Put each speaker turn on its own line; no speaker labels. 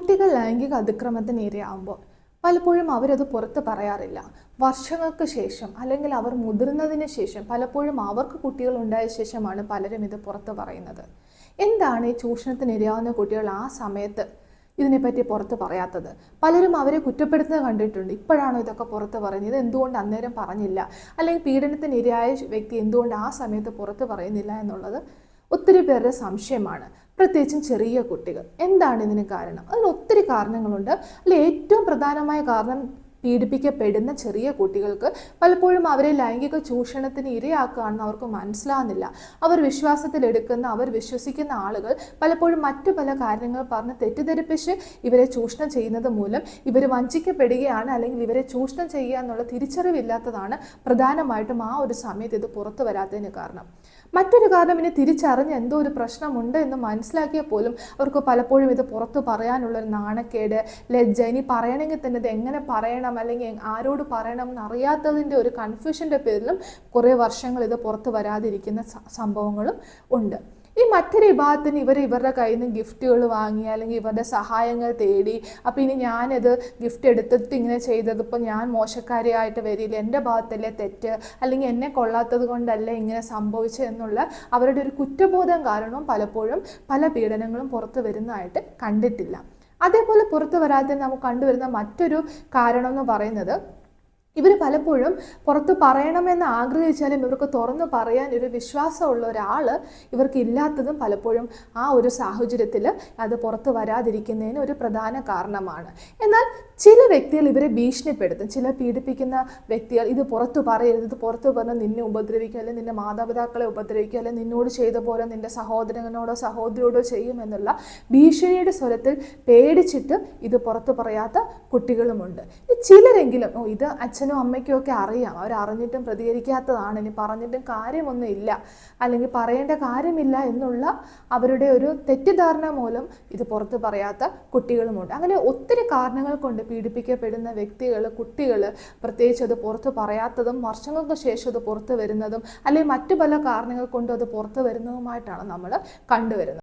കുട്ടികൾ ലൈംഗിക അതിക്രമത്തിന് ഇരയാകുമ്പോൾ പലപ്പോഴും അവരത് പുറത്ത് പറയാറില്ല. വർഷങ്ങൾക്ക് ശേഷം അല്ലെങ്കിൽ അവർ മുതിർന്നതിന് ശേഷം പലപ്പോഴും അവർക്ക് കുട്ടികൾ ഉണ്ടായ ശേഷമാണ് പലരും ഇത് പുറത്ത് പറയുന്നത്. എന്താണ് ഈ ചൂഷണത്തിന് ഇരയാവുന്ന കുട്ടികൾ ആ സമയത്ത് ഇതിനെപ്പറ്റി പുറത്ത് പറയാത്തത്? പലരും അവരെ കുറ്റപ്പെടുത്തുന്നത് കണ്ടിട്ടുണ്ട്. ഇപ്പോഴാണോ ഇതൊക്കെ പുറത്ത് പറയുന്നത്? എന്തുകൊണ്ട് അന്നേരം പറഞ്ഞില്ല? അല്ലെങ്കിൽ പീഡനത്തിന് ഇരയായ വ്യക്തി എന്തുകൊണ്ട് ആ സമയത്ത് പുറത്ത് പറയുന്നില്ല എന്നുള്ളത് ഒത്തിരി പേരുടെ സംശയമാണ്. പ്രത്യേകിച്ചും ചെറിയ കുട്ടികൾ. എന്താണ് ഇതിന് കാരണം? അതിന് ഒത്തിരി കാരണങ്ങളുണ്ട്. അതിൽ ഏറ്റവും പ്രധാനമായ കാരണം പീഡിപ്പിക്കപ്പെടുന്ന ചെറിയ കുട്ടികൾക്ക് പലപ്പോഴും അവരെ ലൈംഗിക ചൂഷണത്തിന് ഇരയാക്കുകയാണെന്ന് അവർക്ക് മനസ്സിലാകുന്നില്ല അവർ വിശ്വാസത്തിലെടുക്കുന്ന അവർ വിശ്വസിക്കുന്ന ആളുകൾ പലപ്പോഴും മറ്റു പല കാര്യങ്ങൾ പറഞ്ഞ് തെറ്റിദ്ധരിപ്പിച്ച് ഇവരെ ചൂഷണം ചെയ്യുന്നത് മൂലം ഇവർ വഞ്ചിക്കപ്പെടുകയാണ് അല്ലെങ്കിൽ ഇവരെ ചൂഷണം ചെയ്യുക എന്നുള്ള തിരിച്ചറിവില്ലാത്തതാണ് പ്രധാനമായിട്ടും ആ ഒരു സമയത്ത് ഇത് പുറത്തു വരാത്തതിന് കാരണം. മറ്റൊരു കാരണം ഇനി തിരിച്ചറിഞ്ഞ് എന്തോ ഒരു പ്രശ്നമുണ്ട് എന്ന് മനസ്സിലാക്കിയാൽ പോലും അവർക്ക് പലപ്പോഴും ഇത് പുറത്തു പറയാനുള്ള ഒരു നാണക്കേട് ലജ്ജ ഇനി പറയണമെങ്കിൽ തന്നെ ഇത് എങ്ങനെ പറയണം അല്ലെങ്കിൽ ആരോട് പറയണം എന്നറിയാത്തതിന്റെ ഒരു കൺഫ്യൂഷന്റെ പേരിലും കുറേ വർഷങ്ങൾ ഇത് പുറത്ത് വരാതിരിക്കുന്ന സംഭവങ്ങളും ഉണ്ട്. ഈ മറ്റൊരു വിഭാഗത്തിന് ഇവർ ഇവരുടെ കയ്യിൽ നിന്ന് ഗിഫ്റ്റുകൾ വാങ്ങി അല്ലെങ്കിൽ ഇവരുടെ സഹായങ്ങൾ തേടി അപ്പോൾ ഇനി ഞാനിത് ഗിഫ്റ്റ് എടുത്തിട്ട് ഇങ്ങനെ ചെയ്തത് ഇപ്പോൾ ഞാൻ മോശക്കാരിയായിട്ട് വരില്ല എന്റെ ഭാഗത്തല്ലേ തെറ്റ് അല്ലെങ്കിൽ എന്നെ കൊള്ളാത്തത് കൊണ്ടല്ലേ ഇങ്ങനെ സംഭവിച്ചതെന്നുള്ള അവരുടെ ഒരു കുറ്റബോധം കാരണവും പലപ്പോഴും പല പീഡനങ്ങളും പുറത്തു വരുന്നതായിട്ട് കണ്ടിട്ടില്ല. അതേപോലെ പുറത്തു വരാതെ നമുക്ക് കണ്ടുവരുന്ന മറ്റൊരു കാരണം എന്ന് പറയുന്നത് ഇവർ പലപ്പോഴും പുറത്ത് പറയണമെന്ന് ആഗ്രഹിച്ചാലും ഇവർക്ക് തുറന്നു പറയാൻ ഒരു വിശ്വാസമുള്ള ഒരാൾ ഇവർക്ക് ഇല്ലാത്തതും പലപ്പോഴും ആ ഒരു സാഹചര്യത്തിൽ അത് പുറത്ത് വരാതിരിക്കുന്നതിന് ഒരു പ്രധാന കാരണമാണ്. എന്നാൽ ചില വ്യക്തികൾ ഇവരെ ഭീഷണിപ്പെടുത്തും. ചില പീഡിപ്പിക്കുന്ന വ്യക്തികൾ ഇത് പുറത്തു പറയരുത് ഇത് പുറത്ത് പറഞ്ഞ് നിന്നെ ഉപദ്രവിക്കുക അല്ലെങ്കിൽ നിന്റെ മാതാപിതാക്കളെ ഉപദ്രവിക്കുക അല്ലെങ്കിൽ നിന്നോട് ചെയ്ത പോലെ നിന്റെ സഹോദരനോടോ സഹോദരിയോടോ ചെയ്യുമെന്നുള്ള ഭീഷണിയുടെ സ്വരത്തിൽ പേടിച്ചിട്ട് ഇത് പുറത്തു പറയാത്ത കുട്ടികളുമുണ്ട്. ചിലരെങ്കിലും ഓ ഇത് അച്ഛനും അമ്മയ്ക്കും ഒക്കെ അറിയാം. അവർ അറിഞ്ഞിട്ടും പ്രതികരിക്കാത്തതാണ്. ഇനി പറഞ്ഞിട്ടും കാര്യമൊന്നും ഇല്ല. അല്ലെങ്കിൽ പറയേണ്ട കാര്യമില്ല എന്നുള്ള അവരുടെ ഒരു തെറ്റിദ്ധാരണ മൂലം ഇത് പുറത്ത് പറയാത്ത കുട്ടികളുമുണ്ട്. അങ്ങനെ ഒത്തിരി കാരണങ്ങൾ കൊണ്ട് പീഡിപ്പിക്കപ്പെടുന്ന വ്യക്തികൾ കുട്ടികൾ പ്രത്യേകിച്ച് അത് പുറത്ത് പറയാത്തതും വർഷങ്ങൾക്ക് ശേഷം അത് പുറത്ത് വരുന്നതും അല്ലെങ്കിൽ മറ്റു പല കാരണങ്ങൾ കൊണ്ടും അത് പുറത്ത് വരുന്നതുമായിട്ടാണ് നമ്മൾ കണ്ടുവരുന്നത്.